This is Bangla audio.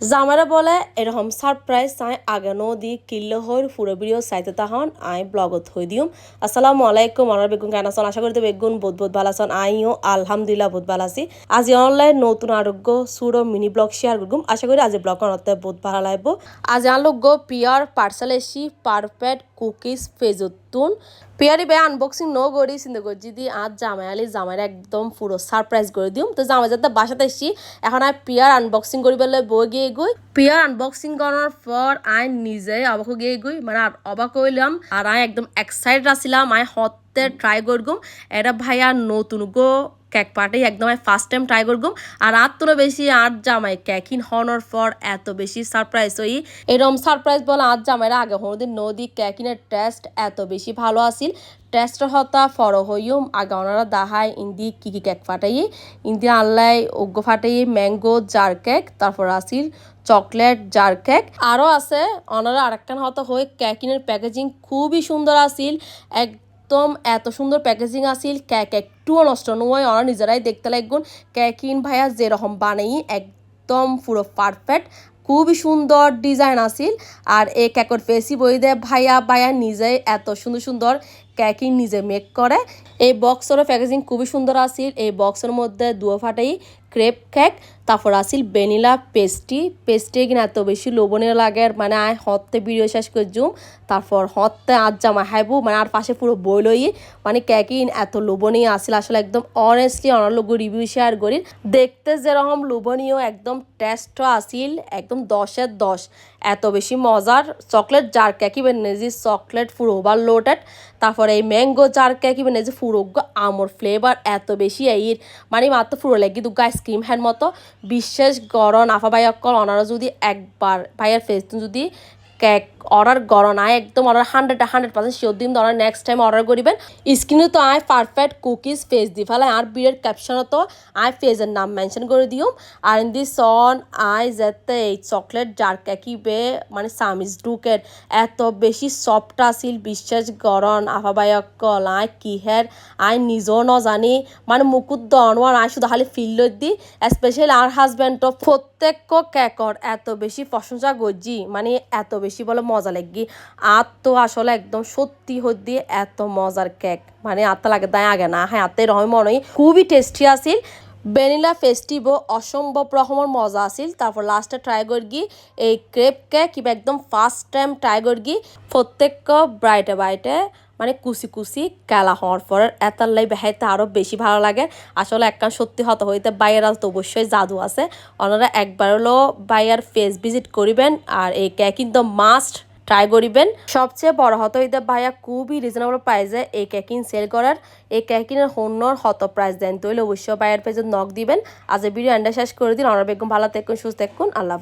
জামারা বলে, এরকম সারপ্রাইজ চাই আগানো দি কিল্ল হর পুরো ভিডিও চাইতে তাহন, আই ব্লগত হই দিম আসসালামু আলাইকুম আমার বেগুন কেন আছেন? আশা করি তো বেগুন বহুত বহুত ভালো আছেন। আইও আলহামদুলিল্লাহ বহুত ভালো আছি। আজি অনলাইন নতুন আরোগ্য সুরো মিনি ব্লগ শেয়ার করুম আশা করি আজি ব্লগ অনতে বহুত ভালো লাগবো। আজ আলোগ্য পিয়ার পার্সেল এসি পারফেক্ট কুকিজ ফেজতুন পেয়ারি বে আনবক্সিং নো করি চিন্তা করছি দি আজ জামাই আলি জামাইরা একদম পুরো সারপ্রাইজ করে দিম। তো জামাই যাতে বাসাতে এসছি। এখন আমি পিয়ার আনবক্সিং করি পেলে বই গিয়ে গই পিয়ার আনবক্সিং করার পর আই নিজে অবাক গিয়ে গই মানে অবাক হইলাম আর আই একদম এক্সাইটেড আছিলাম। আই হতে ট্রাই করগুম। এটা ভাইয়া নতুন গো কেক পার্টি, একদম ফার্স্ট টাইম ট্রাই করগুম আর তো বেশি, আর জামাই কেকিন হওয়ার পর এত বেশি সারপ্রাইজ হই এরকম সারপ্রাইজ বলে, আর জামাইরা আগে হদিন নদী ক্যাকিনের টেস্ট এত বেশি ভালো আছিল টেস্টর হতা ফর হইম আগে ওনারা দাহাই ইন্দি কি কি কেক ফাটাই ইন্দি আল্লাই ওগ্য ফাটাই ম্যাঙ্গো জার কেক তারপর আসিল চকলেট জার কেক আরও আছে, ওনারা আরেকখান হতো হয়ে ক্যাকিনের প্যাকেজিং খুবই সুন্দর এক একদম এত সুন্দর প্যাকেজিং আছিল কেক একটুও নষ্ট নয়, ওরা নিজেরাই দেখতে লাগবেন কেকিন ভাইয়া যেরকম বানাই, একদম পুরো পারফেক্ট খুবই সুন্দর ডিজাইন আসিল আর এই কেকর ফেসি বই দেয়, ভাইয়া ভাইয়া নিজে এত সুন্দর সুন্দর কেকিং নিজে মেক করে। এই বক্সেরও প্যাকেজিং খুবই সুন্দর আছিল এই বক্সের মধ্যে দুয়ো ফাটাই ক্রেপ কেক তারপর আসিল ভ্যানিলা পেস্টি পেস্টি কিনা এত বেশি লোভনীয় লাগে মানে আয় হতে ভিডিও শেষ করে জুম তারপর হতে আজ জামা হাইবু মানে আর পাশে পুরো বই মানে কেকিন এত লোভনীয় আসিল আসলে একদম অনেস্টলি অনার লোক রিভিউ শেয়ার করি। দেখতে যেরকম লোভনীয়, একদম টেস্টও আসিল একদম দশের দশ। এত বেশি মজার। চকলেট জার কেকি বেনেজি চকলেট পুরো ওভারলোডেড তারপরে এই ম্যাঙ্গো জারকে কি মানে যে পুরো আমর ফ্লেভার এত বেশি এই মানে মাত্র ফুরো লাগে কিন্তু আইসক্রিম হ্যান মতো। বিশেষ গরম, আফা ভাই অকল অনারা যদি একবার, ভাইয়ের ফেস যদি কেক অর্ডার করো না, একদম order hundred hundred percent sure দিম অর্ডার নেক্সট টাইম অর্ডার করিবেন। স্ক্রিনে তো আয় পারফেক্ট কুকিজ ফেস দি ফেলে আর বিয়ের ক্যাপশনও তো আয় ফেজের নাম মেনশন করে দিও। আর ইন দি সন আই যেতে এই চকলেট জার বে মানে সামিজ ডুকের এত বেশি সফট আছিল, বিশ্বাস গরম আফা বাইকল আয় কিহের আয় নিজেও নজানি মানে মুকুট দনোয়ার আয় শুধু খালি ফিল দি স্পেশালি আর হাজব্যান্ডও প্রত্যেক কেকর এত বেশি প্রশংসা করছি মানে এত বেশি বলে মজা লাগি। আর তো আসলে একদম সত্যি হদ্দি এত মজার কেক মানে আত্মা লাগে দায় আগে না হ্যাঁ আত্মাই রহম মনে খুবই টেস্টি আছিল। ভ্যানিলা ফেস্টিভো অসম্ভব রকমের মজা আছিল। তারপর লাস্টে ট্রাই করগি এই ক্রেপ কেক কিংবা একদম ফার্স্ট টাইম ট্রাই করগি প্রত্যেক ব্রাইটে বাইটে মানে কুচি কুচি কেলা হওয়ার পর এতার লাই বেহাইতে আরও বেশি ভালো লাগে। আসলে একখান সত্যি হতে হইতে বাইয়ের তো অবশ্যই জাদু আছে। ওনারা একবার হলো বাইয়ার ফেস ভিজিট করিবেন, আর এই কেক কিন্তু মাস্ট ট্রাই করিবেন। সবচেয়ে বড় হত ইদা ভাইয়া খুবই রিজনেবল প্রাইসে এই কেকিন সেল করার। এই কেকিনের হন্যর হত প্রাইস দেন। তৈলে অবশ্যই বাইয়ের পেজে নক দিবেন। আজ ভিডিও এন্ডে শেষ করে দিন। অনার বেগম ভালো থাকুন, সুস্থ থাকুন। আল্লাহ